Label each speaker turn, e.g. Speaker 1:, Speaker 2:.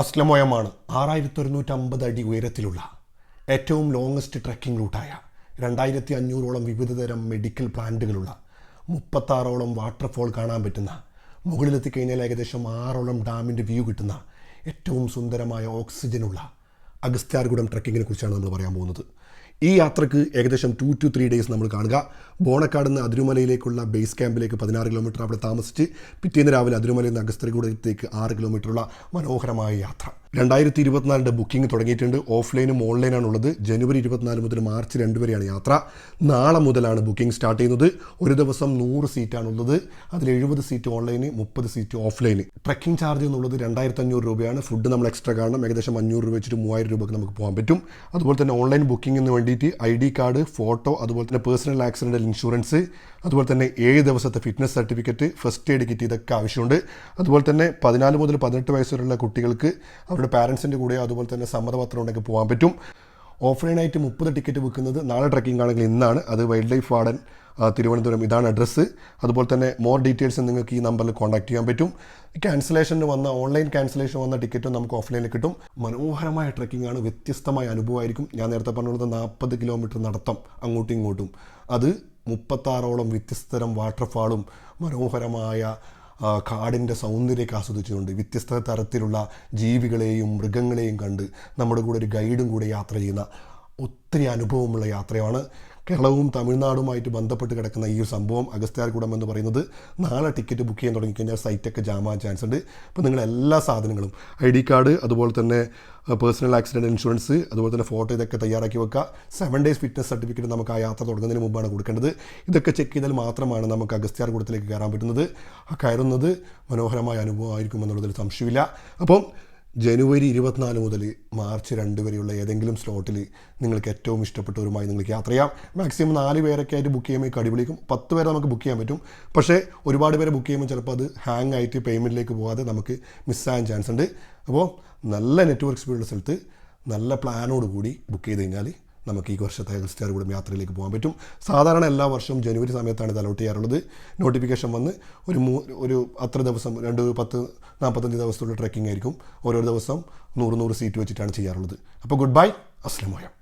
Speaker 1: അസ്ലമോയമാണ് ആറായിരത്തി ഒരുന്നൂറ്റി അമ്പത് അടി ഉയരത്തിലുള്ള ഏറ്റവും ലോങ്ങസ്റ്റ് ട്രക്കിംഗ് റൂട്ടായ രണ്ടായിരത്തി അഞ്ഞൂറോളം വിവിധതരം മെഡിക്കൽ പ്ലാന്റുകളുള്ള മുപ്പത്താറോളം വാട്ടർഫോൾ കാണാൻ പറ്റുന്ന മുകളിലെത്തി കഴിഞ്ഞാൽ ഏകദേശം ആറോളം ഡാമിന്റെ വ്യൂ കിട്ടുന്ന ഏറ്റവും സുന്ദരമായ ഓക്സിജനുള്ള അഗസ്ത്യാർകുടം ട്രക്കിങ്ങിനെ കുറിച്ചാണ് നമ്മൾ പറയാൻ പോകുന്നത്. ഈ യാത്രയ്ക്ക് ഏകദേശം ടു ടു ത്രീ ഡേയ്സ് നമ്മൾ കാണുക. ബോണക്കാട് നിന്ന് അതിരുമലയിലേക്കുള്ള ബേസ് ക്യാമ്പിലേക്ക് പതിനാറ് കിലോമീറ്റർ അവിടെ താമസിച്ച് പിറ്റേന്ന് രാവിലെ അതിരുമലയിൽ നിന്ന് അഗസ്ത്യകൂടത്തേക്ക് ആറ് കിലോമീറ്ററുള്ള മനോഹരമായ യാത്ര. രണ്ടായിരത്തി ഇരുപത്തിനാലിന്റെ ബുക്കിംഗ് തുടങ്ങിയിട്ടുണ്ട്. ഓഫ്ലൈനും ഓൺലൈനാണ് ഉള്ളത്. ജനുവരി ഇരുപത്തിനാല് മുതൽ മാർച്ച് രണ്ട് വരെയാണ് യാത്ര. നാളെ മുതലാണ് ബുക്കിംഗ് സ്റ്റാർട്ട് ചെയ്യുന്നത്. ഒരു ദിവസം നൂറ് സീറ്റാണുള്ളത് അതിൽ എഴുപത് സീറ്റ് ഓൺലൈന് മുപ്പത് സീറ്റ് ഓഫ്ലൈന്. ട്രക്കിംഗ് ചാർജ് എന്നുള്ളത് രണ്ടായിരത്തി അഞ്ഞൂറ് രൂപയാണ്. ഫുഡ് നമ്മൾ എക്സ്ട്രാ കാണണം. ഏകദേശം അഞ്ഞൂറ് രൂപ വെച്ചിട്ട് മൂവായിരം രൂപയ്ക്ക് നമുക്ക് പോകാൻ പറ്റും. അതുപോലെ തന്നെ ഓൺലൈൻ ബുക്കിംഗിന് വേണ്ടിയിട്ട് ഐ ഡി കാർഡ് ഫോട്ടോ അതുപോലെ തന്നെ പേഴ്സണൽ ആക്സിഡന്റൽ ഇൻഷുറൻസ് അതുപോലെ തന്നെ ഏഴ് ദിവസത്തെ fitness certificate first aid kit ഇതൊക്കെ ആവശ്യമുണ്ട്. അതുപോലെ തന്നെ പതിനാല് മുതൽ പതിനെട്ട് വയസ്സുള്ള കുട്ടികൾക്ക് അവരുടെ പാരൻസിന്റെ കൂടെ അതുപോലെ തന്നെ സമ്മതപത്രം ഉണ്ടെങ്കിൽ പോകാൻ പറ്റും. ഓഫ്ലൈനായിട്ട് മുപ്പത് ടിക്കറ്റ് വിൽക്കുന്നത് നാളെ ട്രക്കിംഗ് ആണെങ്കിൽ ഇന്നാണ്. അത് വൈൽഡ് ലൈഫ് വാർഡൻ തിരുവനന്തപുരം ഇതാണ് അഡ്രസ്സ് അതുപോലെ തന്നെ മോർ ഡീറ്റെയിൽസ് നിങ്ങൾക്ക് ഈ നമ്പറിൽ കോൺടാക്ട് ചെയ്യാൻ പറ്റും. ക്യാൻസലേഷന് വന്ന ഓൺലൈൻ ക്യാൻസലേഷൻ വന്ന ടിക്കറ്റും നമുക്ക് ഓഫ്ലൈനിൽ കിട്ടും. മനോഹരമായ ട്രക്കിംഗ് ആണ്. വ്യത്യസ്തമായ അനുഭവമായിരിക്കും. ഞാൻ നേരത്തെ പറഞ്ഞത് നാൽപ്പത് കിലോമീറ്റർ നടത്തം അങ്ങോട്ടും ഇങ്ങോട്ടും. അത് മുപ്പത്താറോളം വ്യത്യസ്തതരം വാട്ടർഫാളും മനോഹരമായ കാടിന്റെ സൗന്ദര്യമൊക്കെ ആസ്വദിച്ചുകൊണ്ട് വ്യത്യസ്ത തരത്തിലുള്ള ജീവികളെയും മൃഗങ്ങളെയും കണ്ട് നമ്മുടെ കൂടെ ഒരു ഗൈഡും കൂടെ യാത്ര ചെയ്യുന്ന ഒത്തിരി അനുഭവമുള്ള യാത്രയാണ് കേരളവും തമിഴ്നാടുമായിട്ട് ബന്ധപ്പെട്ട് കിടക്കുന്ന ഈ ഒരു സംഭവം അഗസ്ത്യാർകൂടം എന്ന് പറയുന്നത് നാളെ ടിക്കറ്റ് ബുക്ക് ചെയ്യാൻ തുടങ്ങിക്കഴിഞ്ഞാൽ സൈറ്റൊക്കെ ജാമാ ചാൻസ് ഉണ്ട്. അപ്പോൾ നിങ്ങൾ എല്ലാ സാധനങ്ങളും ഐ ഡി കാർഡ് അതുപോലെ തന്നെ പേഴ്സണൽ ആക്സിഡന്റ് ഇൻഷുറൻസ് അതുപോലെ തന്നെ ഫോട്ടോ ഇതൊക്കെ തയ്യാറാക്കി വെക്കുക. സെവൻ ഡേയ്സ് ഫിറ്റ്നസ് സർട്ടിഫിക്കറ്റ് നമുക്ക് ആ യാത്ര തുടങ്ങുന്നതിന് മുമ്പാണ് കൊടുക്കേണ്ടത്. ഇതൊക്കെ ചെക്ക് ചെയ്താൽ മാത്രമാണ് നമുക്ക് അഗസ്ത്യാർകൂടത്തിലേക്ക് കയറാൻ പറ്റുന്നത്. ആ കയറുന്നത് മനോഹരമായ അനുഭവമായിരിക്കും എന്നുള്ളതിൽ സംശയമില്ല. അപ്പം ജനുവരി ഇരുപത്തിനാല് മുതൽ മാർച്ച് രണ്ട് വരെയുള്ള ഏതെങ്കിലും സ്ലോട്ടിൽ നിങ്ങൾക്ക് ഏറ്റവും ഇഷ്ടപ്പെട്ടവരുമായി നിങ്ങൾക്ക് യാത്ര ചെയ്യാം. മാക്സിമം നാല് പേരൊക്കെ ആയിട്ട് ബുക്ക് ചെയ്യുമ്പോൾ കടിപിടിക്കും പത്ത് പേരെ നമുക്ക് ബുക്ക് ചെയ്യാൻ പറ്റും. പക്ഷേ ഒരുപാട് പേരെ ബുക്ക് ചെയ്യുമ്പോൾ ചിലപ്പോൾ അത് ഹാങ് ആയിട്ട് പേയ്മെന്റിലേക്ക് പോകാതെ നമുക്ക് മിസ്സാകാൻ ചാൻസ് ഉണ്ട്. അപ്പോൾ നല്ല നെറ്റ്വർക്ക് സ്പീഡുള്ള സ്ഥലത്ത് നല്ല പ്ലാനോട് കൂടി ബുക്ക് ചെയ്ത് കഴിഞ്ഞാൽ നമുക്ക് ഈ വർഷത്തെ ഹെൽത്ത് സ്റ്റാർ കൂടെ യാത്രയിലേക്ക് പോകാൻ പറ്റും. സാധാരണ എല്ലാ വർഷവും ജനുവരി സമയത്താണ് ഇത് അലോട്ട് ചെയ്യാറുള്ളത്. നോട്ടിഫിക്കേഷൻ വന്ന് ഒരു മൂ ഒരു അത്ര ദിവസം രണ്ട് പത്ത് നാൽപ്പത്തഞ്ച് ദിവസത്തുള്ള ട്രക്കിംഗ് ആയിരിക്കും. ഓരോ ദിവസം നൂറ് നൂറ് സീറ്റ് വെച്ചിട്ടാണ് ചെയ്യാറുള്ളത്. അപ്പോൾ ഗുഡ് ബൈ അസ്ലമോയം